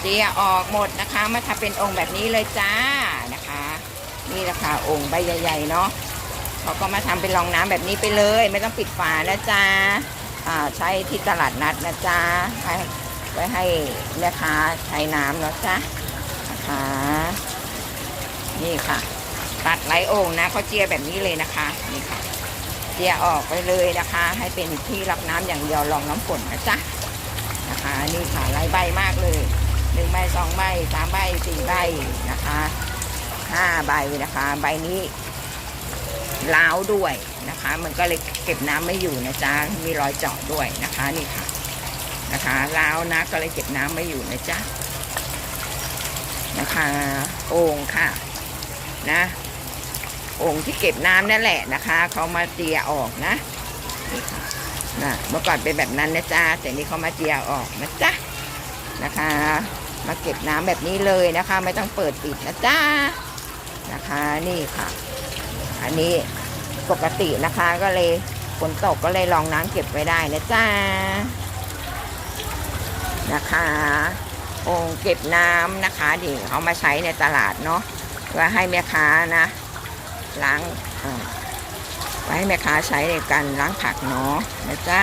เจียออกหมดนะคะ มาทำเป็นองค์แบบนี้เลยจ้านะคะ นี่แหละค่ะองค์ใบใหญ่ๆเนาะเขาก็มาทำเป็นรองน้ำแบบนี้ไปเลย ไม่ต้องปิดฝานะจ๊ะอ่าใช้ที่ตลาดนัดนะจ๊ะให้ไว้ให้แม่ค้าใช้น้ำเนาะจ๊ะนะคะนี่ค่ะ ตัดไหลโอ่งนะเขาเจียแบบนี้เลยนะคะนี่ค่ะ เจียออกไปเลยนะคะ ให้เป็นที่รับน้ำอย่างเดียวรองน้ำฝนนะจ๊ะนะคะ นี่ค่ะหลายใบมาก สองใบสามใบสี่ใบนะคะห้าใบนะคะใบนี้ล้าวด้วยนะคะ มันก็เลยเก็บน้ำไม่อยู่นะจ๊ะมีรอยเจาะด้วยนะคะนี่ค่ะนะคะล้าวนะก็เลยเก็บน้ำไม่อยู่นะจ๊ะนะคะโอ่งค่ะนะโอ่งที่เก็บน้ำนั่นแหละนะคะเขามาเจียออกนะนี่ค่ะนะเมื่อก่อนเป็นแบบนั้นนะจ๊ะแต่นี่เขามาเจียออกนะจ๊ะนะคะ มาเก็บน้ำแบบนี้เลยนะคะ ไม่ต้องเปิดปิดนะจ๊ะนะคะนี่ค่ะ อันนี้ปกตินะคะก็เลยฝนตกก็เลยลองน้ำเก็บไว้ได้นะจ๊ะนะคะองเก็บน้ำนะคะดิเอามาใช้ในตลาดเนาะเพื่อให้แม่ค้านะล้างเอ่อไว้ให้แม่ค้าใช้ในการล้างผักเนาะนะจ๊ะ